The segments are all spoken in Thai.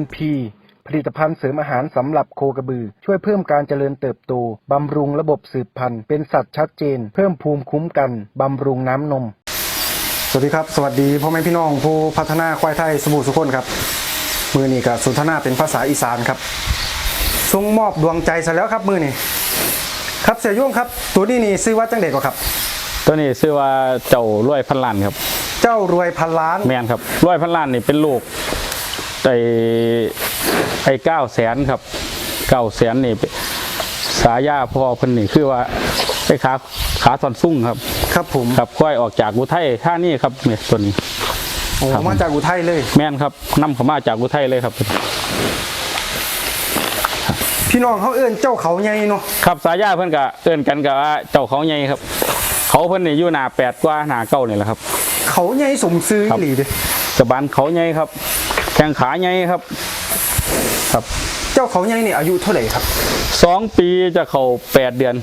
NP ผลิตภัณฑ์เสริมอาหารสำหรับโคกระบือ ช่วยเพิ่มการเจริญเติบโต บำรุงระบบสืบพันธุ์เป็นสัตว์ชัดเจน เพิ่มภูมิคุ้มกัน บำรุงน้ำนม สวัสดีครับ สวัสดีพ่อแม่พี่น้องผู้พัฒนาควายไทยสบู่สุขคนครับ มือนี้กับสุนทนาเป็นภาษาอีสานครับทรงมอบดวงใจซะแล้วครับมือนี้ครับเสียโยุ่งครับ ตัวนี้นี่ซื้อว่าจังเด็กกว่าครับ ตัวนี้ชื่อว่าเจ้ารวยพันล้านครับ เจ้ารวยพันล้านแมนครับรวยพันล้านนี่เป็นลูก ไอ้ไอ้เก้าแสนครับเก้าแสนนี่เป็นสายาพ่อเพิ่นนี่คือว่าไอ้ขาขาตอนสุ่งครับ ครับผมครับค่อยออกจากอุทัยท่านี่ครับเนี่ยตัวนี้โอ้ครับมาจากอุทัยเลย แม่นครับนำเขามาจากอุทัยเลยครับพี่น้องเขาเอื้นเจ้าเขาใหญ่เนาะครับสายาเพิ่นก็เอิ้นกันกับว่าเจ้าเขาใหญ่ครับ เขาเพิ่นนี่อยู่หน้าแปดกว่าหน้าเก้านี่แหละครับ เขาใหญ่สมซื้อครับอีหลีเด้สะบานเขาใหญ่ครับ แข้งขาใหญ่ครับ ครับเจ้าเขาใหญ่นี่อายุเท่าไหร่ครับสองปีจะเข้าแปดเดือน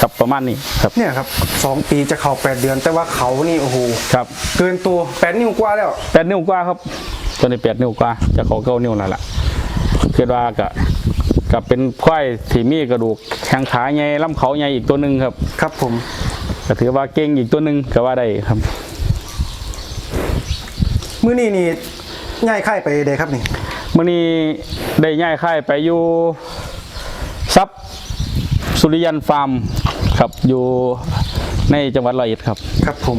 ครับประมาณนี้ครับเนี่ยครับสองปีจะเข้าแปดเดือน แต่ว่าเขานี่โอ้โหครับเกินตัวแปดนิ้วกว่าแล้วแปดนิ้วกว่าครับตัวนี้แปดนิ้วกว่าจะเข้าเก้านิ้วแล้วล่ะคิดว่าก็ก็เป็นควายที่มีกระดูกแข้งขาใหญ่ลำเขาใหญ่อีกตัวหนึ่งครับ ครับผมก็ถือว่าเก่งอีกตัวหนึ่งก็ว่าได้ครับมื้อนี้นี่ ง่ายค่ายไปเด้ครับนี่มื่อนี้ได้ย้ายค่ายไปอยู่ซับสุริยันฟาร์มครับอยู่ในจังหวัดร้อยเอ็ดครับ ครับผม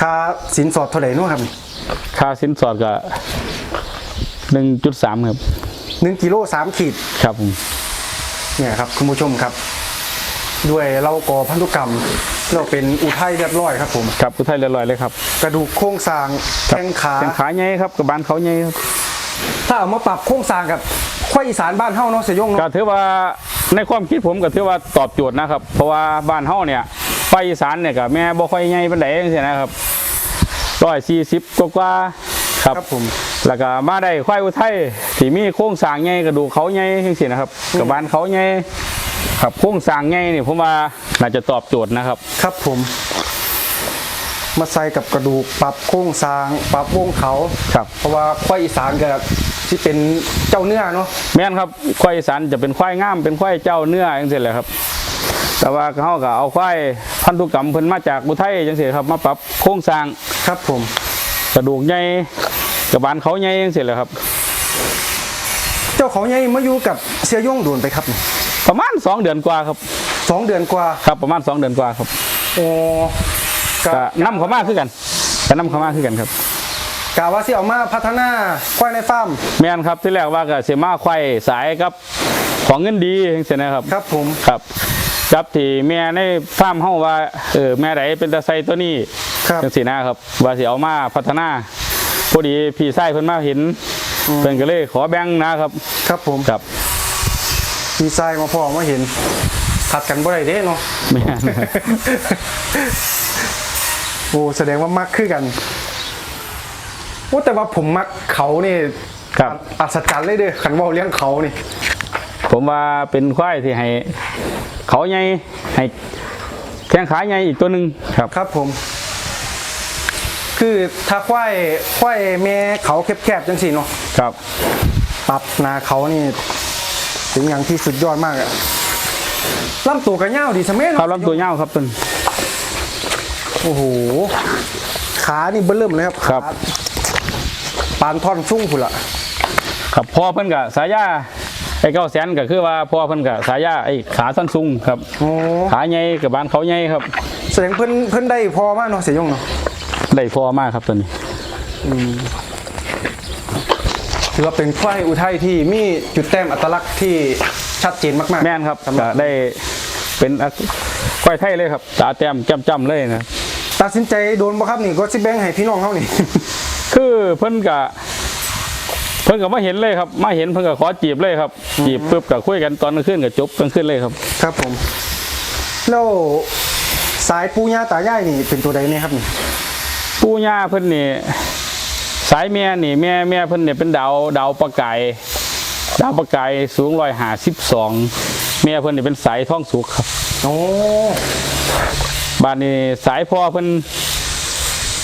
ค่าสินสอดเท่าไหร่เนู้ครับค่าสินสอดก็หนึ่งจุดสามครับหนึ่งกิโลสามขีดครับผมเนี่ยครับคุณผู้ชมครับ ด้วยเราก่อพันธุกรรม เราเป็นอุทัยเรียบร้อยครับผมครับกุไทยเรียบร้อยเลยครับ กระดูกโครงสร้างแข้งขาเป็นขาใหญ่ครับกับบานเขาใหญ่ครับถ้าเอามาปรับโครงสร้างกับควายอีสานบ้านเฮาเนาะเสยยงก็เนาะถือว่าในความคิดผมก็ถือว่าตอบโจทย์นะครับ เพราะว่าบ้านเฮาเนี่ยไปอีสานเนี่ยก็แม่บ่ค่อยใหญ่ปานใดจังซี่นะครับร้อยสี่สิบกว่าๆครับครับผมแล้วก็มาได้ควายอุทัยที่มีโครงสร้างใหญ่กระดูกเขาใหญ่จังซี่นะครับกับบานเขาใหญ่ ครับโครงสร้างใหญ่นี่ผมว่าน่าจะตอบโจทย์นะครับ ครับผม มาใส่กับกระดูกปรับโครงสร้าง ปรับวงเขาครับ เพราะว่าควายอีสานก็ที่เป็นเจ้าเนื้อเนาะแม่นครับควายอีสานจะเป็นควายงามเป็นควายเจ้าเนื้อจังซี่แหละครับ แต่ว่าเขาก็เอาควายพันธุกรรมเพิ่นมาจากอุทัยจังซี่ครับ มาปรับโครงสร้างครับผม กระดูกใหญ่กระบาลเขาใหญ่จังซี่แหละครับ เจ้าเขาใหญ่มาอยู่กับเสียยงโดนไปครับนี่ ประมาณ 2 เดือนกว่าครับสองเดือนกว่าครับประมาณ 2 เดือนกว่าครับโอ้ก็นํเขามาคือกันก็นํเขามาคือกันครับ กะว่าสิเอามาพัฒนาควายในฟาร์มแม่นครับที่แรกว่าก็สิมาควายสายกับของเงินดีจังซี่นะครับ ครับผม ครับจับที่แม่ในฟาร์มเฮาว่าเออแม่ใดเป็นตาไซตัวนี้ครับ จังซี่นะครับว่าสิเอามาพัฒนาพอดีพี่ชายเพิ่นมาเห็นเพิ่นก็เลยขอแบ่งนะครับ ครับผม ครับ ดีไซน์มาพอมาเห็นขัดกันบ่ได้เด้เนาะแม่นโอ้แสดงว่ามักคือกันโอ้แต่ว่าผมมักเขานี่ครับอัศจรรย์เลยเด้อขันเว่าเลี้ยงเขานี่ ผมว่าเป็นควายที่ให้ เขาใหญ่ให้แข้งขาใหญ่อีกตัวหนึ่งครับครับผม คือถ้าควายควายแม่เขาแคบๆจังสิเนาะครับปรับหนาเขานี่ ถึงอย่างที่สุดยอดมากอะลำตัวกระเง่าวดีสมัยครับเนาะลำตัวเงาวครับต้นโอ้โห ขานี่เบิ่มเลยครับครับขาปานท่อนฟุ้งพุ่นละครับพ่อเพิ่นกับสายาไอ้เก้าแสนก็คือว่าพ่อเพิ่นกับสายาไอ้ขาสั้นสูงครับโอ้ขาใหญ่กับบานเขาใหญ่ครับ แสดงเพิ่นเพิ่นได้พอมากเนาะเสียยงเนาะได้พ่อมากครับตัวนี้ ถือว่าเป็นควายอุทัยที่มีจุดแต้มอัตลักษณ์ที่ชัดเจนมากๆแม่นครับสำหก็รับได้เป็นควายไทยเลยครับตาแต้มจ้ำๆเลยนะตัดสินใจโดนบ่ครับนี่ก็สิแบ่งให้พี่น้องเขานี่ คือเพิ่นกะเพิ่นก็มาเห็นเลยครับ มาเห็นเพิ่นก็ขอจีบเลยครับ จีบปุ๊บก็คุยกันตอนกลางคืนก็จบกลางคืนเลยครับ ครับผม แล้วสายปูย่าตายายนี่เป็นตัวใดเนี่ยครับนี่ปู่ย่าเพิ่นนี่ สายแม่นี่แม่แม่เพิ่นเนี่ยเป็นดาวดาวประกายดาวประกายสูงร้อยหาสิบสองแม่เพิ่นนี่เป็นสายท้องสุกครับโอ้บ้านนี้สายพ่อเพิ่น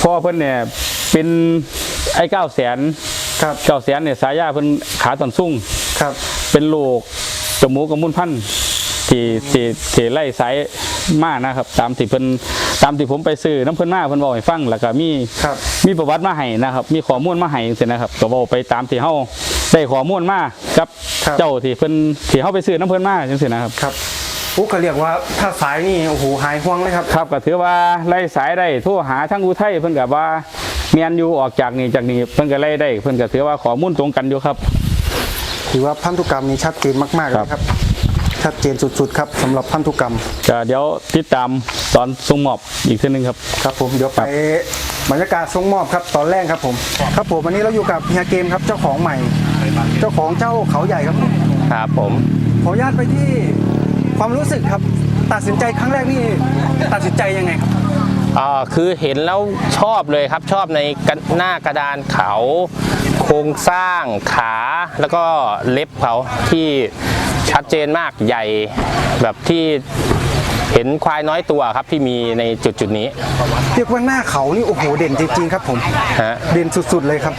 พ่อเพิ่นเนี่ยเป็นไอ้เก้าแสนครับเก้าแสนเนี่ยสายยาเพิ่นขาตอนสุ่งครับ เป็นลูกจมูกกับมุนพันธุ์ที่ที่ที่ไล่สายมานะครับ ตามที่เพิ่น ตามที่ผมไปซื้อน้ำเพิ่นมาเพิ่นบอกให้ฟังแล้วก็มีครับมีประวัติมาให้นะครับ มีข้อมูลมาให้จังซี่นะครับก็บอกไปตามที่เฮาได้ข้อมูลมากับครับ เจ้าที่เพิ่นที่เฮาไปซื้อน้ำเพิ่นมาจังซี่นะครับ ครับปุ๊กก็เรียกว่าถ้าสายนี่โอ้โหหายห่วงเลยครับ ครับก็ถือว่าไล่สายได้โทรหาทั้งอุทัยเพิ่นก็ว่าเมียนอยู่ออกจากนี่จากนี่เพิ่นก็ไล่ได้เพิ่นก็ถือว่าข้อมูลตรงกันอยู่ครับ ถือว่าพันธุกรรมนี้ชัดเจนมากๆเลยครับ ชัดเจนสุดๆครับสำหรับพันธุกรรมก็เดี๋ยวติดตามตอนส่งมอบอีกทีนึงครับ ครับผมเดี๋ยวไปบรรยากาศทรงมอบครับตอนแรกครับผม ครับผมวันนี้เราอยู่กับเฮียเกมครับเจ้าของใหม่ เจ้าของเจ้าเขาใหญ่ครับครับผม ขออนุญาตไปที่ความรู้สึกครับ ตัดสินใจครั้งแรกนี่ตัดสินใจยังไงครับ อ่าคือเห็นแล้วชอบเลยครับชอบในกระหน้ากระดานเขา โครงสร้างขาแล้วก็เล็บเขาที่ ชัดเจนมากใหญ่แบบที่เห็นควายน้อยตัวครับที่มีในจุดจุดๆนี้เรียกว่าหน้าเขานี่โอ้โหเด่นจริงๆครับผมฮะเด่นสุดๆเลยครับ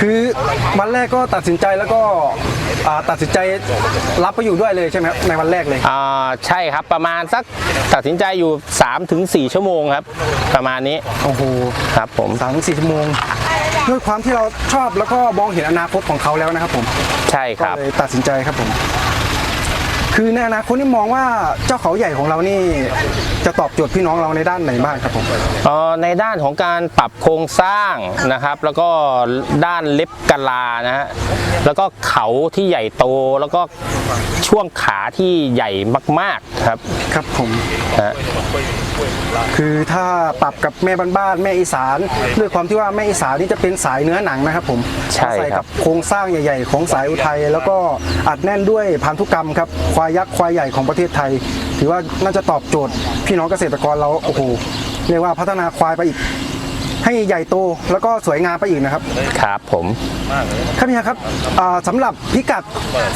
คือวันแรกก็ตัดสินใจแล้วก็อ่าตัดสินใจรับไปอยู่ด้วยเลยใช่ไหมครับในวันแรกเลย อ่าใช่ครับประมาณสักตัดสินใจอยู่3-4ชั่วโมงครับ ประมาณนี้โอ้โหครับผม สามถึงสี่ชั่วโมง ด้วยความที่เราชอบแล้วก็มองเห็นอนาคตของเขาแล้วนะครับผมใช่คก็รับ เลยตัดสินใจครับผม คือในอนาคตนี่มองว่าเจ้าเขาใหญ่ของเรานี่จะตอบโจทย์พี่น้องเราในด้านไหนบ้างครับผม เอ่อในด้านของการปรับโครงสร้างนะครับ แล้วก็ด้านเล็บกะลานะฮะแล้วก็เขาที่ใหญ่โตแล้วก็ช่วงขาที่ใหญ่มากๆครับครับผมฮะ คือถ้าปรับกับแม่บ้านๆแม่อีสาน ด้วยความที่ว่าแม่อีสานนี่จะเป็นสายเนื้อหนังนะครับผมใช่ใส่คกัรับบโครงสร้างใหญ่ ๆ ของสายอุทัยแล้วก็อัดแน่นด้วยพันธุกรรมครับควายยักษ์ควายใหญ่ของประเทศไทย ถือว่าน่าจะตอบโจทย์พี่น้องเกษตรกรเราโอ้โหเรียกว่าพัฒนาควายไปอีก ให้ใหญ่โตแล้วก็สวยงามไปอีกนะครับ ครับผม ครับพี่ครับอ่าสำหรับพิกัด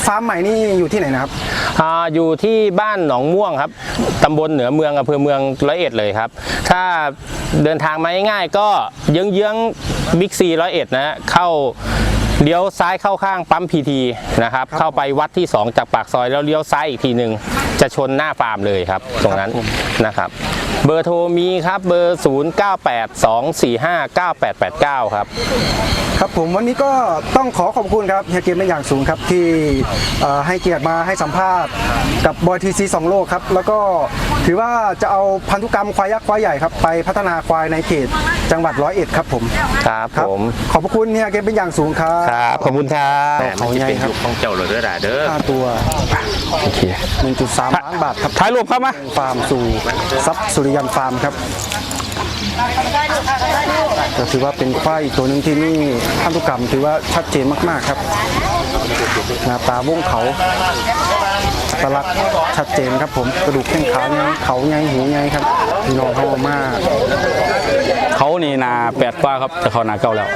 ฟาร์มใหม่นี่อยู่ที่ไหนนะครับ อ่าอยู่ที่บ้านหนองม่วงครับ ตำบลเหนือเมืองอำเภอเมืองร้อยเอ็ดเลยครับ ถ้าเดินทางมาง่ายๆก็เยื้องๆบิ๊กซีร้อยเอ็ดนะฮะเข้าเลี้ยวซ้ายเข้าข้างปั๊มพีทีนะครับ เข้าไปวัดที่ 2 จากปากซอยแล้วเลี้ยวซ้ายอีกทีหนึ่ง จะชนหน้าฟาร์มเลยครับ ตรงนั้นนะครับ เบอร์โทรมีครับเบอร์ 0982459889 ครับ ครับผมวันนี้ก็ต้องขอขอบคุณครับเฮียเกมเป็นอย่างสูงครับที่เอ่อให้เกียรติมาให้สัมภาษณ์กับบอยทีซีสองโลกครับแล้วก็ถือว่าจะเอาพันธุกรรมควายยักษ์ควายใหญ่ครับไปพัฒนาควายในเขตจังหวัดร้อยเอ็ดครับผมครับครับผมขอบพระคุณเฮียเกมเป็นอย่างสูงครับครับขอบคุณครับเขาใหญ่ครับของเจ้าเลยเด้อเด้อค่าตัวโอเค1.3ล้านบาทครับถ่ายรูปครับมาฟาร์มสู่ซับสุริยันฟาร์มครับ ก็ถือว่าเป็นควายอีกตัวหนึ่งที่นี่พันธุกรรมถือว่าชัดเจนมากๆครับหน้าตาวงเขาตลักชัดเจนครับผมกระดูกแข้งขาไงเขาไงหูไงครับพี่น้องเขามาก เขานี่นาแปดกว่าครับแต่เขานาเก้าแล้ว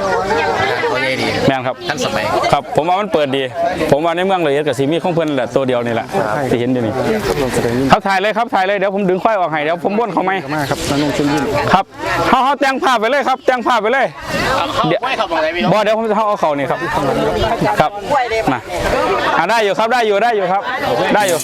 เขาใหญ่ดีแม่นครับ ท่านสมัยครับผมว่ามันเปิดดี ผมว่าในเมืองเลยเอ็ดกับซีมีของเพิ่นแหละตัวเดียวนี่แหละที่เห็นอยู่นี่ลงแสดงครับถ่ายเลยครับถ่ายเลยเดี๋ยวผมดึงควายออกให้เดี๋ยวผมบ้วนเขาไหมมากครับนันนงชุนยินครับเขาเขาแต่งภาพไปเลยครับ แต่งภาพไปเลยเดี๋ยวไม่ขับอะไรพี่น้องบ่เดี๋ยวผมจะเอาเขานี่ครับครับมาอะได้อยู่ครับได้อยู่ได้อยู่ครับ ได้อยู่